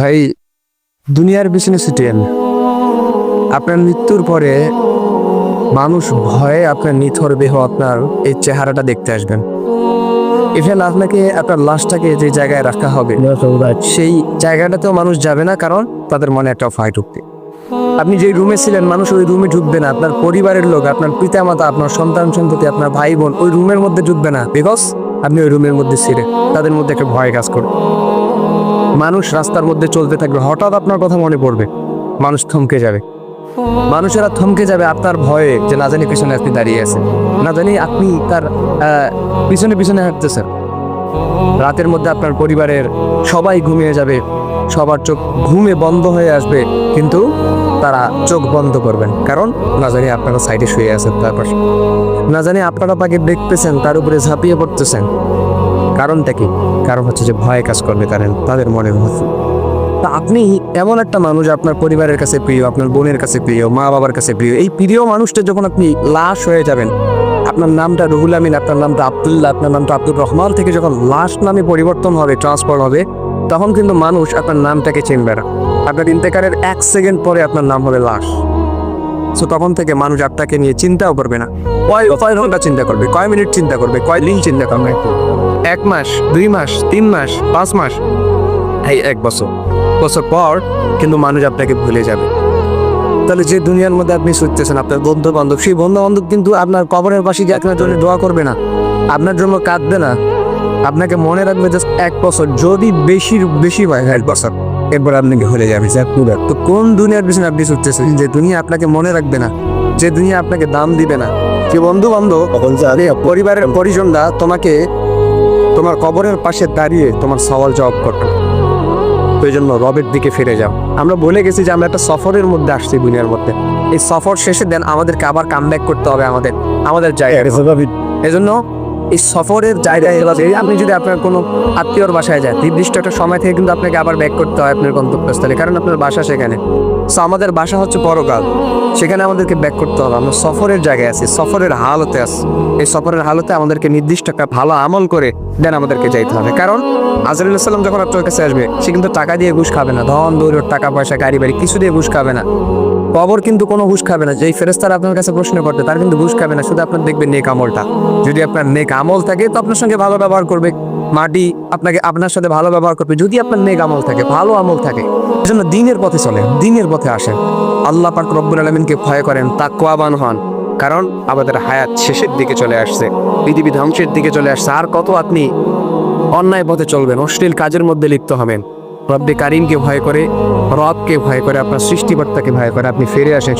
ভাই দুনিয়ার পিছনে ছুটেন। আপনার মৃত্যুর পরে মানুষ ভয়ে আপনার নিথর দেহ আপনার এই চেহারাটা দেখতে আসবেন। ইভেন আপনাকে আপনার লাশটাকে যে জায়গায় রাখা হবে সেই জায়গাটাতেও মানুষ যাবে না কারণ তাদের মনে একটা ভয় ঢুকবে। আপনি যে রুমে ছিলেন মানুষ ওই রুমে ঢুকবে না। আপনার পরিবারের লোক আপনার পিতামাতা আপনার সন্তান সন্ততি আপনার ভাই বোন ওই রুমের মধ্যে ঢুকবে না। বিকজ আপনি ওই রুমের মধ্যে ছিলেন তাদের মধ্যে একটা ভয় কাজ করবে মানুষ রাস্তার মধ্যে চলতে থাকবে, হঠাৎ আপনার কথা মনে পড়বে, মানুষ থমকে যাবে। মানুষেরা থমকে যাবে আপনার ভয়ে যে না জানি পিছনে আপনি দাঁড়িয়ে আছেন, না জানি আপনি তার পিছনে পিছনে হাঁটতেছেন। রাতের মধ্যে আপনার পরিবারের সবাই ঘুমিয়ে যাবে, সবার চোখ ঘুমে বন্ধ হয়ে আসবে, কিন্তু তারা চোখ বন্ধ করবেন। কারণ না জানি আপনারা সাইডে শুয়ে আছেন তার পাশে না জানি আপনারা তাকে দেখতেছেন, তার উপরে ঝাঁপিয়ে পড়তেছেন। কারণটা কি? কারণ হচ্ছে যে ভয় কাজ করবে তাদের তাদের মনের মধ্যে। তা আপনি এমন একটা মানুষ, আপনার পরিবারের কাছে প্রিয়, আপনার বোনের কাছে প্রিয় মা বাবার কাছে প্রিয়, এই প্রিয় মানুষটা যখন আপনি লাশ হয়ে যাবেন, আপনার নামটা রুহুল আমিন, আপনার নামটা আব্দুল্লাহ, আপনার নামটা আব্দুর রহমান থেকে যখন লাশ নামে পরিবর্তন হবে, ট্রান্সফার হবে, তখন কিন্তু মানুষ আপনার নামটাকে চিনবে না। আপনার ইন্তেকারের এক সেকেন্ড পরে আপনার নাম হবে লাশ। সো তখন থেকে মানুষ আপনাকে নিয়ে চিন্তাও করবে না। কয় কয় ঘণ্টা চিন্তা করবে? কয় মিনিট চিন্তা করবে? কয় দিন চিন্তা করবে? এক মাস দুই মাস তিন মাস পাঁচ মাস। এই এক বছর। বছর পর কিন্তু মানুষ আপনাকে ভুলে যাবে। তাহলে যে দুনিয়ার মধ্যে আপনি ছুটতেছেন আপনার বন্ধু বান্ধব সেই বন্ধু বান্ধব কিন্তু আপনার কবরের পাশে গিয়ে আপনার জন্য দোয়া করবে না। আপনার জন্য কাঁদবে না। আপনাকে মনে রাখবে জাস্ট এক বছর যদি বেশি বেশি হয় এক বছর। এরপর আপনাকে ভুলে যাবে যে পুরো তো কোন দুনিয়ার পিছনে আপনি ছুটতেছেন? যে দুনিয়া আপনাকে মনে রাখবে না। যে দুনিয়া আপনাকে দাম দিবে না। যে বন্ধু বান্ধব পরিবারের পরিজনরা তোমাকে তোমার কবরের পাশে দাঁড়িয়ে তোমার সওয়াল জবাব করবে। ওই জন্য রবের দিকে ফিরে যাও। আমরা বলে গেছি যে আমরা একটা সফরের মধ্যে আসছি দুনিয়ার মধ্যে। এই সফর শেষে দেন আমাদেরকে আবার কাম করতে হবে আমাদের আমাদের জায়গায়। এই জন্য এই সফরের জায়গায় আপনি যদি আপনার কোনো আত্মীয়র বাসায় যায় নির্দিষ্ট একটা সময় থেকে কিন্তু আপনাকে আবার ব্যাক করতে হয় আপনার গন্তব্যস্থলে কারণ আপনার বাসা সেখানে। সো আমাদের বাসা হচ্ছে পরকাল সেখানে আমাদেরকে ব্যাক করতে হবে। আমরা সফরের জায়গায় আছি, সফরের হালতে আছি। এই সফরের হালতে আমাদেরকে নির্দিষ্ট একটা ভালো আমল করে দেন আমাদেরকে যাইতে হবে। কারণ আজরুল্লাহ সাল্লাম যখন আপনার কাছে আসবে, সে কিন্তু টাকা দিয়ে ঘুষ খাবে না। ধন দৌড় টাকা পয়সা, গাড়ি বাড়ি কিছু দিয়ে ঘুষ খাবে না। কবর কিন্তু কোনো ঘুষ খাবে না। যেই ফেরেস্তারা আপনার কাছে প্রশ্ন করতে তার কিন্তু ঘুষ খাবে না। শুধু আপনার দেখবেন নেক আমলটা। যদি আপনার নেক আমল থাকে, তো আপনার সঙ্গে ভালো ব্যবহার করবে। মাটি আপনাকে আপনার সাথে ভালো ব্যবহার করবে যদি আপনার নেক আমল থাকে, ভালো আমল থাকে। এজন্য দিনের পথে চলে দিনের পথে আসেন। আল্লাহ পাক রব্বুল আলমিনকে ভয় করেন তা তাকওয়াবান হন। কারণ আমাদের হায়াত শেষের দিকে চলে আসছে, পৃথিবী ধ্বংসের দিকে চলে আসছে। আর কত আপনি অন্যায় পথে চলবেন, অশ্লীল কাজের মধ্যে লিপ্ত হবেন। রব্বে কারিমকে ভয় করে, রবকে ভয় করে, আপনার সৃষ্টিকর্তাকে ভয় করে, আপনি ফিরে আসেন